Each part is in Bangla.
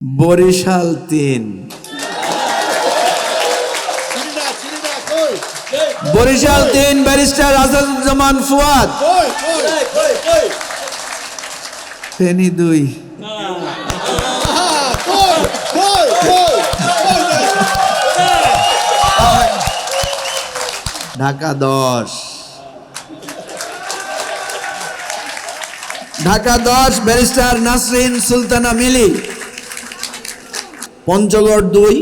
বরিশাল তিন। বরিশাল তিন, ব্যারিস্টার আসাদুজ্জামান ফুয়াদ। ফেনী দুই। ঢাকা দশ। ঢাকা দশ, ব্যারিস্টার নাসরিন সুলতানা মিলি। পঞ্চগড় দুই,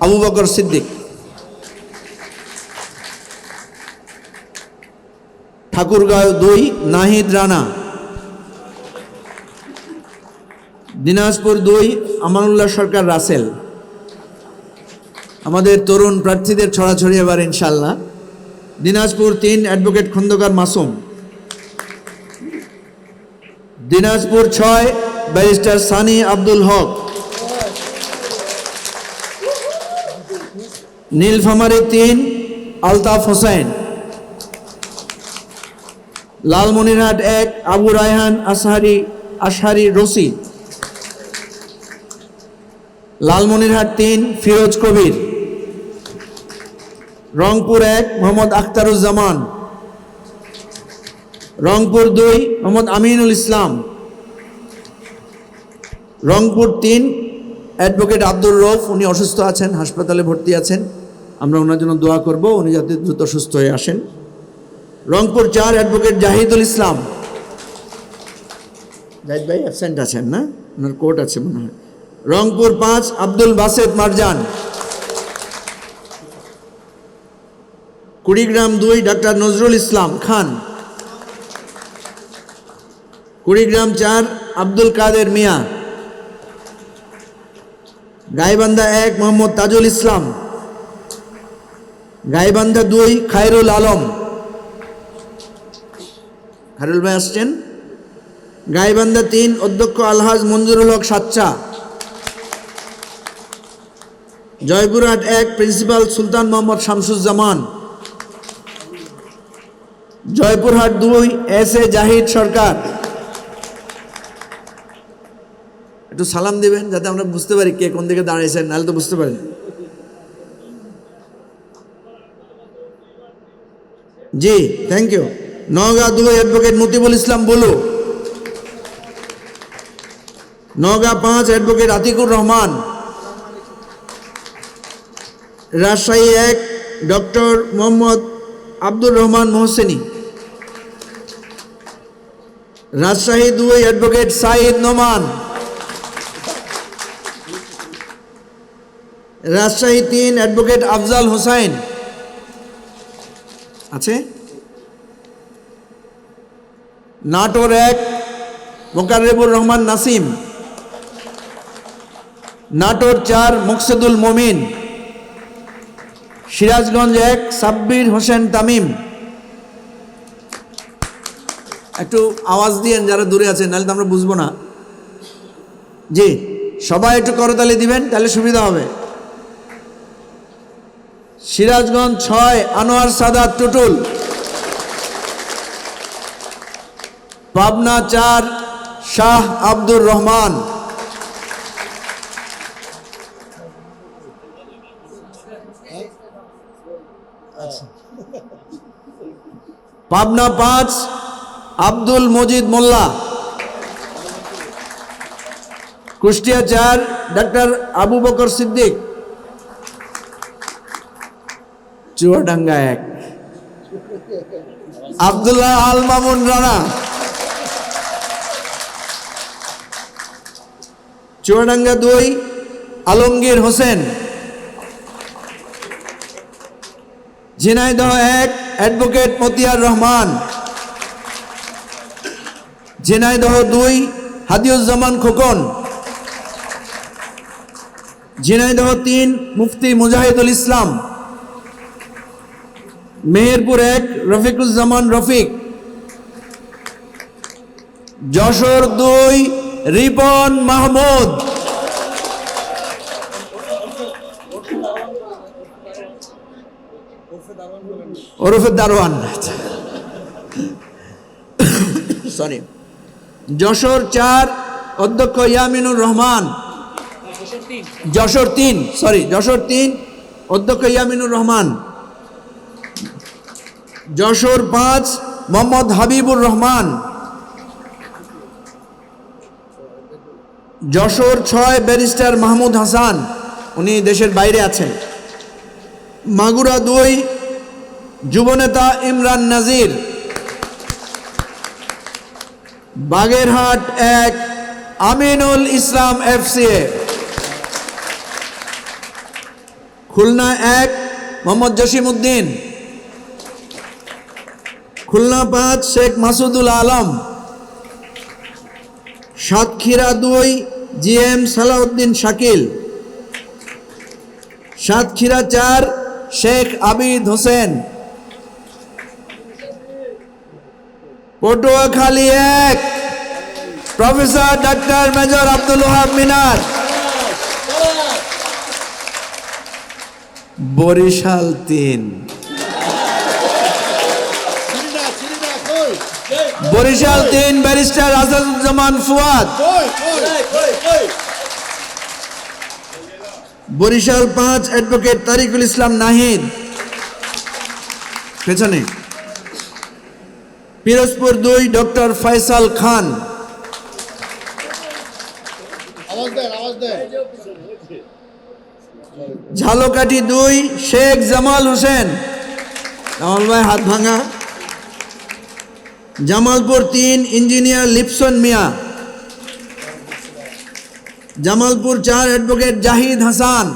আবু বকর সিদ্দিক। ঠাকুরগাঁও দুই, নাহিদ রানা। দিনাজপুর দুই, আমানুল্লাহ সরকার রাসেল। আমাদের তরুণ প্রার্থীদের ছড়াছড়ি এবার ইনশাল্লাহ দিনাজপুর তিন, অ্যাডভোকেট খন্দকার মাসুম। দিনাজপুর ছয়, ব্যারিস্টার সানি আব্দুল হক। নীলফামারী তিন, আলতাফ হোসেন। লালমনিরহাট এক, আবু রায়হান আসহারি আশহারি রশি লালমনিরহাট তিন, ফিরোজ কবির। রংপুর এক, মোহাম্মদ আখতারুজ্জামান। রংপুর দুই, মোহাম্মদ আমিনুল ইসলাম। রংপুর তিন, অ্যাডভোকেট আব্দুর রৌফ উনি অসুস্থ আছেন, হাসপাতালে ভর্তি আছেন। আমরা ওনার জন্য দোয়া করব, উনি যাতে দ্রুত সুস্থ হয়ে আসেন। রংপুর চার অ্যাডভোকেট জাহিদুল ইসলাম। জাহিদ ভাই অ্যাবসেন্ট আছেন না? ওনার কোর্ট আছে মনে হয়। রংপুর পাঁচ, আব্দুল বাসেদ মারজান। কুড়িগ্রাম দুই, ডাক্তার নজরুল ইসলাম খান। কুড়িগ্রাম চার, আব্দুল কাদের মিয়া। গাইবান্ধা এক, মোহাম্মদ তাজুল ইসলাম। গাইবান্ধা দুই, খায়রুল আলম। খায়রুল ভাই আসছেন? গাইবান্ধা তিন, অধ্যক্ষ আলহাজ মঞ্জুরুল হক সাচ্চা জয়পুরহাট এক, প্রিন্সিপাল সুলতান মোহাম্মদ শামসুজ্জামান। জয়পুরহাট দুই, এস এ জাহিদ সরকার। একটু সালাম দিবেন, যাতে আমরা বুঝতে পারি কে কোন দিকে দাঁড়িয়েছেন নাহলে তো বুঝতে পারেন জি থ্যাংক ইউ নওগাঁ দুই অ্যাডভোকেট মতিবুল ইসলাম বলু। নওগাঁ পাঁচ অ্যাডভোকেট আতিকুর রহমান। রাজশাহী এক, ডক্টর মোহাম্মদ আব্দুর রহমান মোহসেনী। রাজশাহী দুই অ্যাডভোকেট সাইদ নোমান। রাজশাহী তিন অ্যাডভোকেট আফজাল হোসাইন। আছে? নাটোর এক, মোকাররেবুর রহমান নাসিম। নাটোর চার, মুকসেদুল মমিন। সিরাজগঞ্জ এক, সাব্বির হোসেন তামিম। একটু আওয়াজ দিয়েন যারা দূরে আছেন, নাহলে তো আমরা বুঝব না। জি, সবাই একটু করতালি দিবেন, তাহলে সুবিধা হবে। সিরাজগঞ্জ ছয়, আনোয়ার সাদাত টুটুল। পাবনা চার, শাহ আব্দুর রহমান। পাবনা পাঁচ, আব্দুল মজিদ মোল্লা। কুষ্টিয়া চার, ডাক্তার আবু বকর সিদ্দিক। চুয়াডাঙ্গা এক। আবদুল্লাহ আল মামুন রানা। চুয়াডাঙ্গা দুই, আলমগীর হোসেন। ঝিনাইদহ এক, অ্যাডভোকেট মতিয়ার রহমান। ঝিনাইদহ দুই, হাদিউজ্জামান খোকন। ঝিনাইদহ তিন, মুফতি মুজাহিদুল ইসলাম। মেহেরপুর এক, রফিকুজ্জামান রফিক। যশোর দুই, রিপন মাহমুদ। ওরফে দারোয়ান। সরি যশোর চার, অধ্যক্ষ ইয়ামিনুর রহমান। যশোর তিন সরি যশোর তিন, অধ্যক্ষ ইয়ামিনুর রহমান। যশোর পাঁচ, মোহাম্মদ হাবিবুর রহমান। যশোর ছয়, ব্যারিস্টার মাহমুদ হাসান, উনি দেশের বাইরে আছেন। মাগুরা দুই, যুবনেতা ইমরান নাজির। বাগেরহাট এক, আমিনুল ইসলাম এফসিএ খুলনা এক, মোহাম্মদ জসিম উদ্দিন খুলনা পাঁচ, শেখ মাসুদুল আলম। সাতক্ষীরা দুই জি এম সালাউদ্দিন শাকিল। সাতক্ষীরা চার, শেখ আবিদ হোসেন। পটুয়াখালী এক, professor doctor major Abdul Wahab Minar. Barishal তিন চিনি না চিনি না কই বরিশাল তিন ব্যারিস্টার আসাদুজ্জামান ফুয়াদ। বরিশাল পাঁচ অ্যাডভোকেট তারিকুল ইসলাম নাহিদ। পেছনে। পিরোজপুর দুই ডক্টর ফয়সাল খান। ঝালকাঠি দুই শেখ জামাল হোসেন। জামাল ভাই হাত ভাঙা। জামালপুর তিন ইঞ্জিনিয়ার লিপসন মিয়া। জামালপুর চার অ্যাডভোকেট জাহিদ হাসান।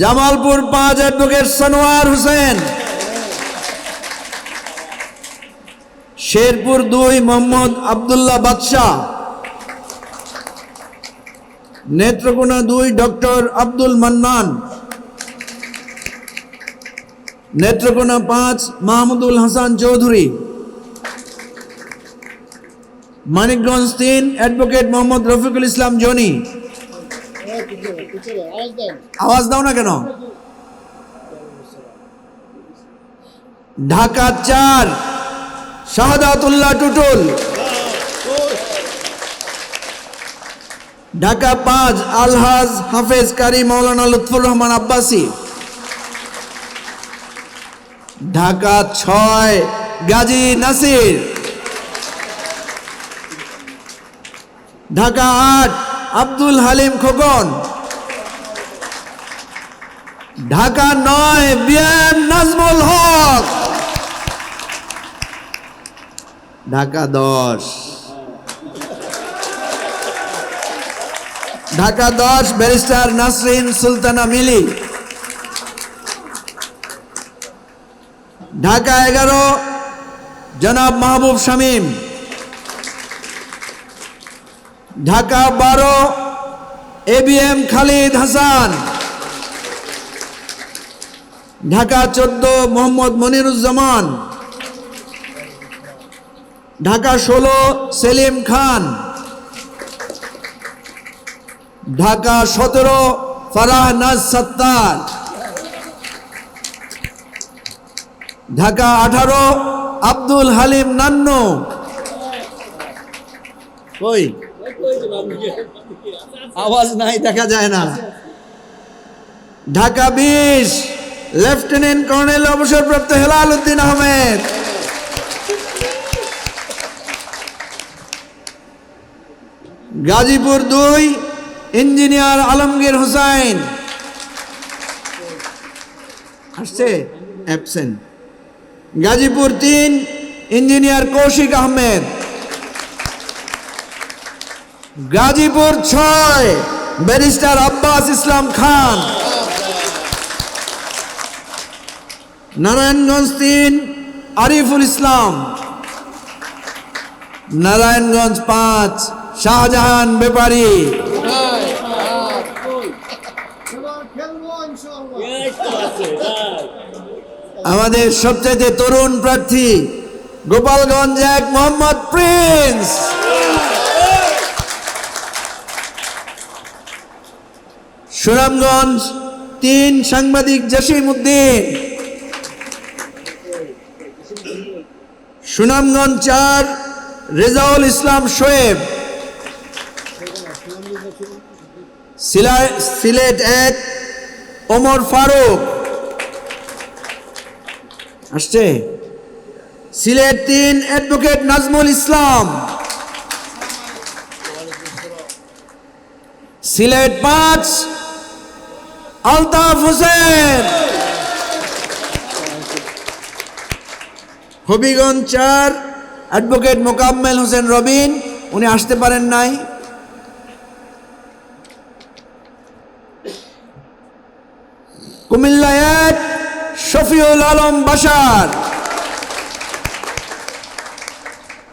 জামালপুর পাঁচ অ্যাডভোকেট সনোয়ার হোসেন। শেরপুর দুই মোহাম্মদ আবদুল্লাহ বাদশাহ। নেত্রকোনা দুই ডক্টর আব্দুল মান্নান। নেত্রকোনা পাঁচ, মাহমুদুল হাসান চৌধুরী। মানিকগঞ্জ তিন, অ্যাডভোকেট মোহাম্মদ রফিকুল ইসলাম জনি। আওয়াজ দাও না কেন? ঢাকা চার, শাহাদাতুল্লাহ টুটুল। ঢাকা পাঁচ, আলহাজ হাফেজ কারি মৌলানা লুৎফুর রহমান আব্বাসী। ঢাকা ছয়, গাজী নাসির। ঢাকা আট, আব্দুল হালিম খোকন। ঢাকা নয়, বিএম নাজমুল হক। ঢাকা দশ। ঢাকা দশ, ব্যারিস্টার নাসরিন সুলতানা মিলি। ঢাকা এগারো, জনাব মাহবুব শামীম। ঢাকা বারো, A B M Khalid Hasan. Dhaka চোদ্দ, মোহাম্মদ মনিরুজ্জামান। ঢাকা ষোলো, সেলিম খান। ঢাকা সতেরো, ফারাহ নাজ সত্তার। ঢাকা আঠারো, আব্দুল হালিম নান্নু। কই আওয়াজ নাই, দেখা যায় না। ঢাকা বিশ, লেফটেন্যান্ট কর্নেল অবসরপ্রাপ্ত হেলাল উদ্দিন আহমেদ। গাজীপুর দুই, ইঞ্জিনিয়ার আলমগীর হোসাইন। আসছে অ্যাবসেন্ট গাজীপুর তিন ইঞ্জিনিয়ার কৌশিক আহমেদ। গাজীপুর ছয় ব্যারিস্টার আব্বাস ইসলাম খান। নারায়ণগঞ্জ তিন আরিফুল ইসলাম। নারায়ণগঞ্জ পাঁচ শাহজাহান ব্যাপারী আমাদের সবচাইতে তরুণ প্রার্থী গোপালগঞ্জ এক মোহাম্মদ প্রিন্স। সুনামগঞ্জ তিন সাংবাদিক জসিম উদ্দিন। সুনামগঞ্জ চার রেজাউল ইসলাম শোয়েব সিলা- সিলেট এক ওমর ফারুক। আসছে? সিলেট তিন অ্যাডভোকেট নাজমুল ইসলাম। সিলেট পাঁচ, আলতাফ হোসেন। হবিগঞ্জ চার, অ্যাডভোকেট মোকাম্মেল হোসেন রবিন। উনি আসতে পারেন নাই। কুমিল্লা এক শফিউল আলম বাসার।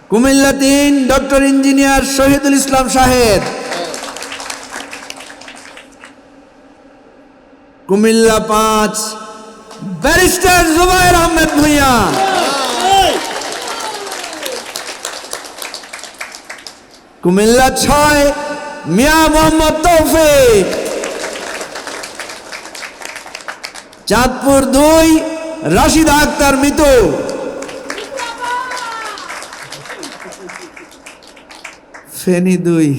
কুমিল্লা তিন, ডক্টর ইঞ্জিনিয়ার শহীদুল ইসলাম সাহেব। কুমিল্লা পাঁচ, ব্যারিস্টার জুবাইর আহমেদ ভুইয়া। কুমিল্লা ছয়, মিয়া মোহাম্মদ তৌফিক। চাঁদপুর দুই রাশিদা আক্তার মিতু। ফেনি দুই।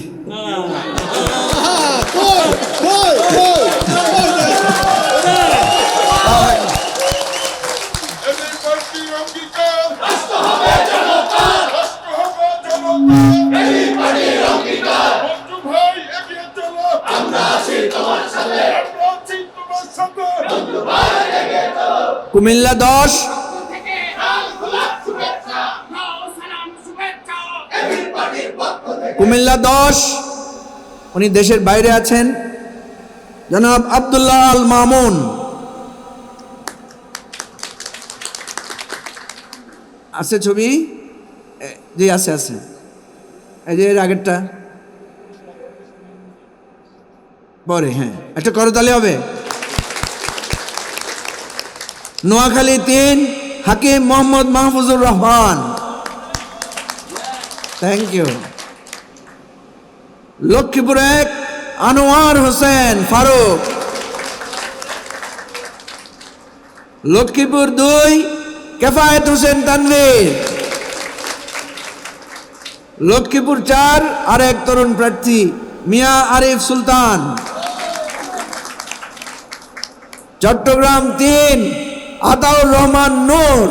পক্ষ দশ। কুমিল্লা দশ। উনি দেশের বাইরে আছেন। জনাব আব্দুল্লাহ আল মামুন। আছে ছবি? জি, আছে আছে। এই যে এর আগেরটা। পরে হ্যাঁ। একটা করতালি হবে। নোয়াখালী তিন, হাকিম মোহাম্মদ মাহফুজুর রহমান। থ্যাংক ইউ লক্ষ্মীপুর এক, আনোয়ার হোসেন ফারুক। লক্ষ্মীপুর দুই, কেফায়েত হোসেন তানভীর। লক্ষ্মীপুর চার, আরেক তরুণ প্রার্থী, মিয়া আরিফ সুলতান। চট্টগ্রাম তিন আতাউর রহমান নূর।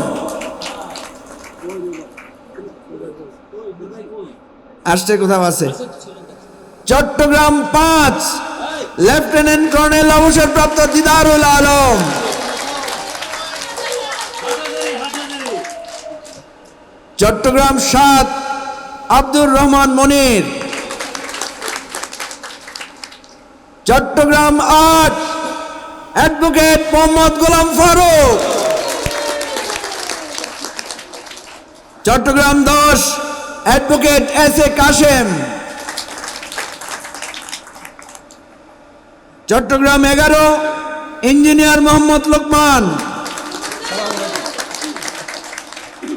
আসছে কোথাও আছে? চট্টগ্রাম পাঁচ। লেফটেন্যান্ট কর্নেল অবসরপ্রাপ্ত দিদারুল আলম। চট্টগ্রাম সাত, আব্দুর রহমান মনির। চট্টগ্রাম আট অ্যাডভোকেট মোহাম্মদ গোলাম ফারুক। চট্টগ্রাম দশ, advocate S A Kashem. Chattogram এগারো, ইঞ্জিনিয়ার মোহাম্মদ লোকমান।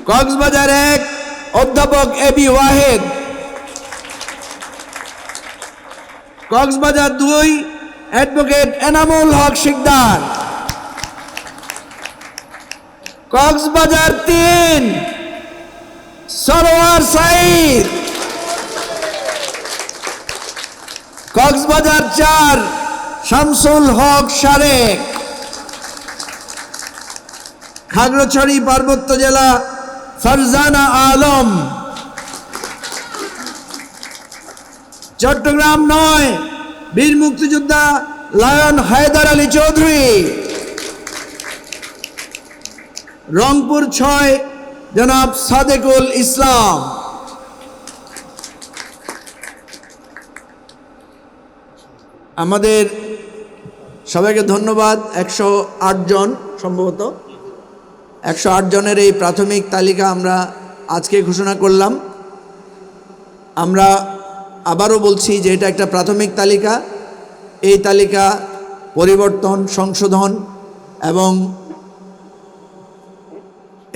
কক্সবাজার এক, অধ্যাপক এ বি ওয়াহেদ। কক্সবাজার দুই অ্যাডভোকেট এনামুল হক শিকদার। কক্সবাজার তিন, সরোয়ার সাইদ। কক্সবাজার চার, শামসুল হক সারেক খাগড়াছড়ি, পার্বত্য জেলা, ফারজানা আলম। চট্টগ্রাম নয় বীর মুক্তিযোদ্ধা লায়ন হায়দার আলী চৌধুরী। রংপুর ছয়, জনাব সাদেকুল ইসলাম। আমাদের সবাইকে ধন্যবাদ, একশো আট জন সম্ভবত। একশো আট জনের এই প্রাথমিক তালিকা আমরা আজকে ঘোষণা করলাম। আমরা আবারও বলছি যে এটা একটা প্রাথমিক তালিকা। এই তালিকা পরিবর্তন, সংশোধন এবং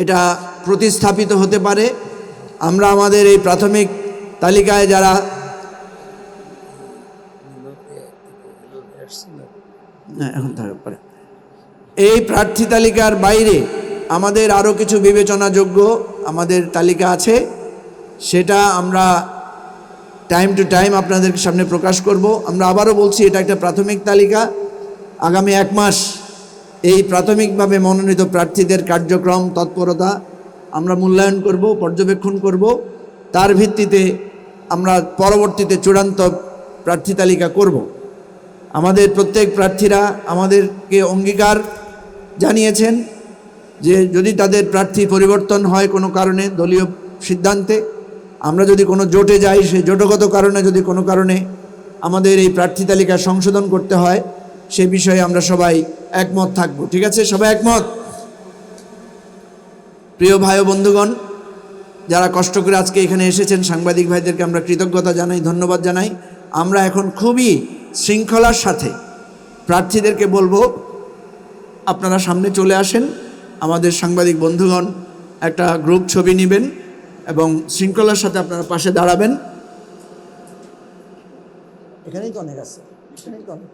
এটা প্রতিস্থাপিত হতে পারে। আমরা আমাদের এই প্রাথমিক তালিকায় যারা এখন থাকতে পারে। এই প্রার্থী তালিকার বাইরে আমাদের আরও কিছু বিবেচনাযোগ্য আমাদের তালিকা আছে। সেটা আমরা টাইম টু টাইম আপনাদের সামনে প্রকাশ করব। আমরা আবারও বলছি, এটা একটা প্রাথমিক তালিকা। আগামী এক মাস এই প্রাথমিকভাবে মনোনীত প্রার্থীদের কার্যক্রম তৎপরতা আমরা মূল্যায়ন করব, পর্যবেক্ষণ করব। তার ভিত্তিতে আমরা পরবর্তীতে চূড়ান্ত প্রার্থী তালিকা করব। আমাদের প্রত্যেক প্রার্থীরা আমাদেরকে অঙ্গীকার জানিয়েছেন যে যদি তাদের প্রার্থী পরিবর্তন হয় কোনো কারণে দলীয় সিদ্ধান্তে আমরা যদি কোনো জোটে যাই সেই জোটগত কারণে যদি কোনো কারণে আমাদের এই প্রার্থী তালিকা সংশোধন করতে হয়, সে বিষয়ে আমরা সবাই একমত থাকব। ঠিক আছে? সবাই একমত? প্রিয় ভাই বন্ধুগণ, যারা কষ্ট করে আজকে এখানে এসেছেন, সাংবাদিক ভাইদেরকে আমরা কৃতজ্ঞতা জানাই, ধন্যবাদ জানাই। আমরা এখন খুবই শৃঙ্খলার সাথে প্রার্থীদেরকে বলব, আপনারা সামনে চলে আসেন। আমাদের সাংবাদিক বন্ধুগণ, একটা গ্রুপ ছবি নেবেন। এবং শৃঙ্খলার সাথে আপনারা পাশে দাঁড়াবেন। এখানেই তো অনেক আছে। এখানেই তো অনেক